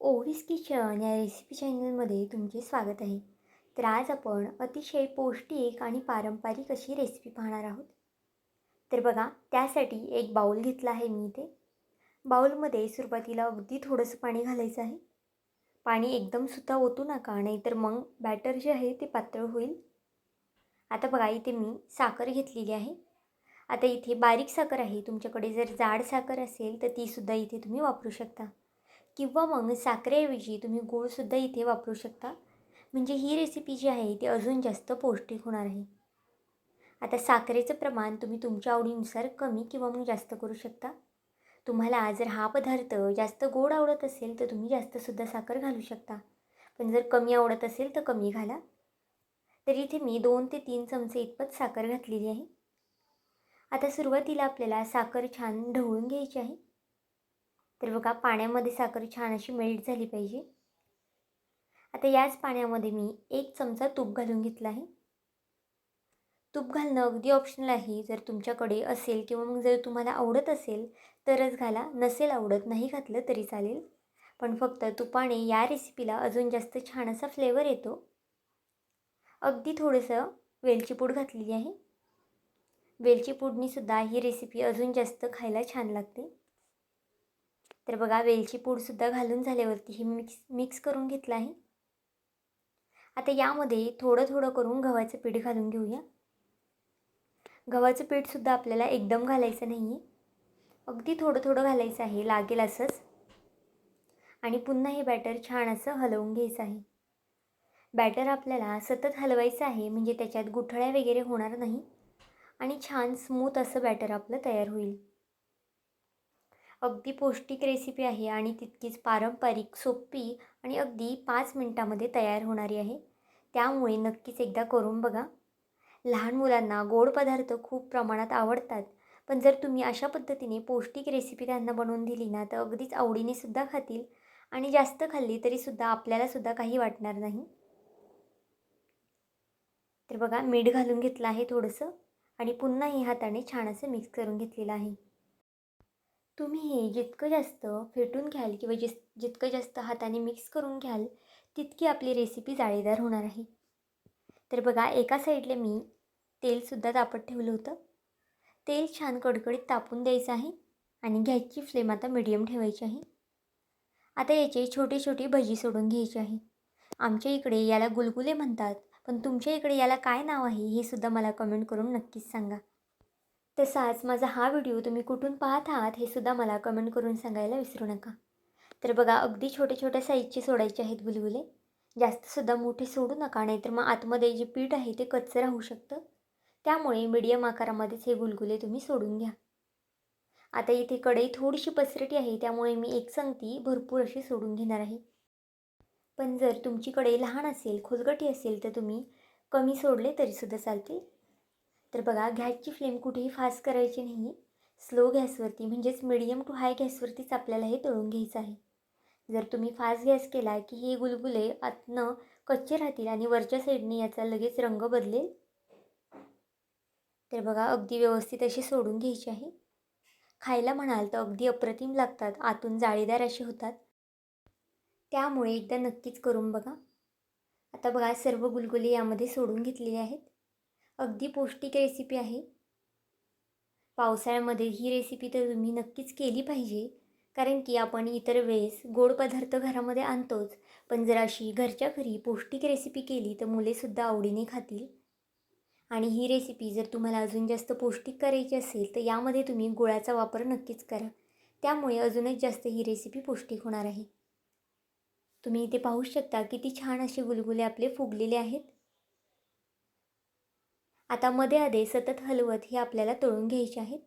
ओवीस kitchen या recipe चॅनलमध्ये तुमचे स्वागत आहे. तर आज आपण अतिशय पौष्टिक आणि पारंपरिक अशी रेसिपी पाहणार आहोत. तर बघा त्यासाठी एक बाऊल घेतला आहे मी इथे. बाऊलमध्ये सुरुवातीला अगदी थोडंसं पाणी घालायचं आहे. पाणी एकदम सुद्धा ओतू नका नाहीतर मग बॅटर जे आहे ते पातळ होईल. आता बघा इथे मी साखर घेतलेली आहे. आता इथे बारीक साखर आहे. तुमच्याकडे जर जाड साखर असेल तर तीसुद्धा इथे तुम्ही वापरू शकता. किंवा मग साखरेऐवजी तुम्ही गूळसुद्धा इथे वापरू शकता. म्हणजे ही रेसिपी जी आहे ती अजून जास्त पौष्टिक होणार आहे. आता साखरेचं प्रमाण तुम्ही तुमच्या आवडीनुसार कमी किंवा मग जास्त करू शकता. तुम्हाला जर हा पदार्थ जास्त गोड आवडत असेल तर तुम्ही जास्तसुद्धा साखर घालू शकता. पण जर कमी आवडत असेल तर कमी घाला. तर इथे मी दोन ते तीन चमचे इतपत साखर घातलेली आहे. आता सुरुवातीला आपल्याला साखर छान ढवळून घ्यायची आहे. तर बघा पाण्यामध्ये साखर छान अशी मेल्ट झाली पाहिजे. आता याच पाण्यामध्ये मी एक चमचा तूप घालून घेतला आहे. तूप घालणं अगदी ऑप्शनल आहे. जर तुमच्याकडे असेल किंवा मग जर तुम्हाला आवडत असेल तरच घाला. नसेल आवडत नाही घातलं तरी चालेल. पण फक्त तुपाने या रेसिपीला अजून जास्त छान असा फ्लेवर येतो. अगदी थोडंसं वेलची पूड घातलेली आहे. वेलची पूडनीसुद्धा ही रेसिपी अजून जास्त खायला छान लागते. तर बघा वेलची पूडसुद्धा घालून झाल्यावरती ही मिक्स मिक्स करून घेतलं आहे. आता यामध्ये थोडं थोडं करून गव्हाचं पीठ घालून घेऊया. गव्हाचं पीठसुद्धा आपल्याला एकदम घालायचं नाही आहे अगदी थोडं थोडं घालायचं आहे लागेल असंच. आणि पुन्हा हे बॅटर छान असं हलवून घ्यायचं आहे. बॅटर आपल्याला सतत हलवायचं आहे म्हणजे त्याच्यात गुठळ्या वगैरे होणार नाही. आणि छान स्मूथ असं बॅटर आपलं तयार होईल. अगदी पौष्टिक रेसिपी आहे आणि तितकीच पारंपरिक सोपी आणि अगदी पाच मिनटामध्ये तयार होणारी आहे. त्यामुळे नक्कीच एकदा करून बघा. लहान मुलांना गोड पदार्थ खूप प्रमाणात आवडतात पण जर तुम्ही अशा पद्धतीने पौष्टिक रेसिपी त्यांना बनवून दिली ना तर अगदीच आवडीने सुद्धा खातील आणि जास्त खाल्ली तरीसुद्धा आपल्यालासुद्धा काही वाटणार नाही. तर बघा मीठ घालून घेतलं आहे थोडंसं आणि पुन्हा हे हाताने छान असं मिक्स करून घेतलेलं आहे. तुम्ही हे जितकं जास्त फेटून घ्याल किंवा जिस जितकं जास्त हाताने मिक्स करून घ्याल तितकी आपली रेसिपी जाळीदार होणार आहे. तर बघा एका साईडला मी तेलसुद्धा तापत ठेवलं होतं. तेल छान कडकडीत तापून द्यायचं आहे आणि गॅसची फ्लेम आता मिडियम ठेवायची आहे. आता याचे छोटी छोटी भजी सोडून घ्यायची आहे. आमच्या इकडे याला गुलगुले म्हणतात पण तुमच्या इकडे याला काय नाव आहे हे सुद्धा मला कमेंट करून नक्कीच सांगा. तसाच माझा हा व्हिडिओ तुम्ही कुठून पाहत आहात हे सुद्धा मला कमेंट करून सांगायला विसरू नका. तर बघा अगदी छोट्या छोट्या साईजचे सोडायचे आहेत गुलगुले जास्तसुद्धा मोठे सोडू नका नाहीतर मग आतमध्ये जे पीठ आहे ते कच्चं राहू शकतं. त्यामुळे मीडियम आकारामध्येच हे गुलगुले तुम्ही सोडून घ्या. आता इथे कढई थोडीशी पसरटी आहे त्यामुळे मी एक संगती भरपूर अशी सोडून घेणार आहे. पण जर तुमची कढई लहान असेल खोलगटी असेल तर तुम्ही कमी सोडले तरीसुद्धा चालतील. तर बघा गॅसची फ्लेम कुठेही फास्ट करायची नाही. स्लो गॅसवरती म्हणजेच मिडियम टू हाय गॅसवरतीच आपल्याला हे तळून घ्यायचं आहे. जर तुम्ही फास्ट गॅस केला की हे गुलगुले आतनं कच्चे राहतील आणि वरच्या साईडने याचा लगेच रंग बदलेल? तर बघा अगदी व्यवस्थित असे सोडून घ्यायचे आहे. खायला म्हणाल तर अगदी अप्रतिम लागतात आतून जाळीदार असे होतात. त्यामुळे एकदा नक्कीच करून बघा. आता बघा सर्व गुलगुले यामध्ये सोडून घेतलेले आहेत. अगदी पौष्टिक रेसिपी आहे. पावसाळ्यामध्ये ही रेसिपी तर तुम्ही नक्कीच केली पाहिजे. कारण की आपण इतर वेळेस गोड पदार्थ घरामध्ये आणतोच. पण जर अशी घरच्या घरी पौष्टिक रेसिपी केली तर मुलेसुद्धा आवडीने खातील. आणि ही रेसिपी जर तुम्हाला अजून जास्त पौष्टिक करायची असेल तर यामध्ये तुम्ही गुळाचा वापर नक्कीच करा. त्यामुळे अजूनच जास्त ही रेसिपी पौष्टिक होणार आहे. तुम्ही इथे पाहू शकता किती छान असे गुलगुले आपले फुगलेले आहेत. आता मध्ये आधे सतत हलवत हे आपल्याला तळून घ्यायचे आहेत.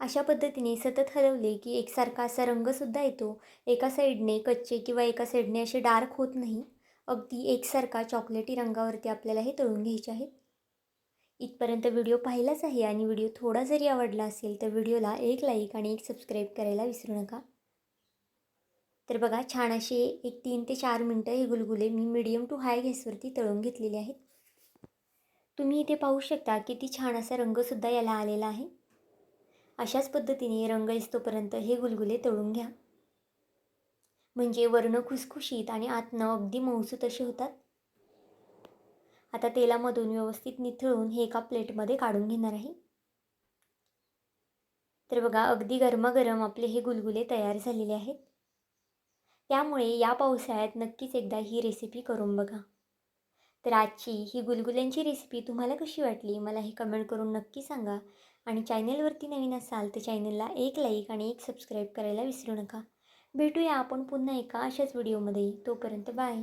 अशा पद्धतीने सतत हलवले की एकसारखा असा रंगसुद्धा येतो. एका साईडने कच्चे किंवा एका साईडने असे डार्क होत नाही. अगदी एकसारखा चॉकलेटी रंगावरती आपल्याला हे तळून घ्यायचे आहेत. इथपर्यंत व्हिडिओ पाहिलाच आहे आणि व्हिडिओ थोडा जरी आवडला असेल तर व्हिडिओला एक लाईक आणि एक सबस्क्राईब करायला विसरू नका. तर बघा छान असे एक तीन ते चार मिनटं हे गुलगुले मी मिडियम टू हाय गॅसवरती तळून घेतलेले आहेत. तुम्ही इथे पाहू शकता किती छान असा रंगसुद्धा याला आलेला आहे. अशाच पद्धतीने रंग येतोपर्यंत हे गुलगुले तळून घ्या. म्हणजे वर्ण खुसखुशीत आणि आतनं अगदी मऊसूत असे होतात. आता तेलामधून व्यवस्थित निथळून हे एका प्लेटमध्ये काढून घेणार आहे. तर बघा अगदी गरमागरम आपले हे गुलगुले तयार झालेले आहेत. त्यामुळे या पावसाळ्यात नक्कीच एकदा ही रेसिपी करून बघा. तर आजची ही गुलगुल्यांची रेसिपी तुम्हाला कशी वाटली? मला हे कमेंट करून नक्की सांगा. आणि चॅनेलवरती नवीन असाल तर चॅनलला एक लाईक आणि एक सबस्क्राईब करायला विसरू नका. भेटूया आपण पुन्हा एका अशाच व्हिडिओमध्ये तोपर्यंत बाय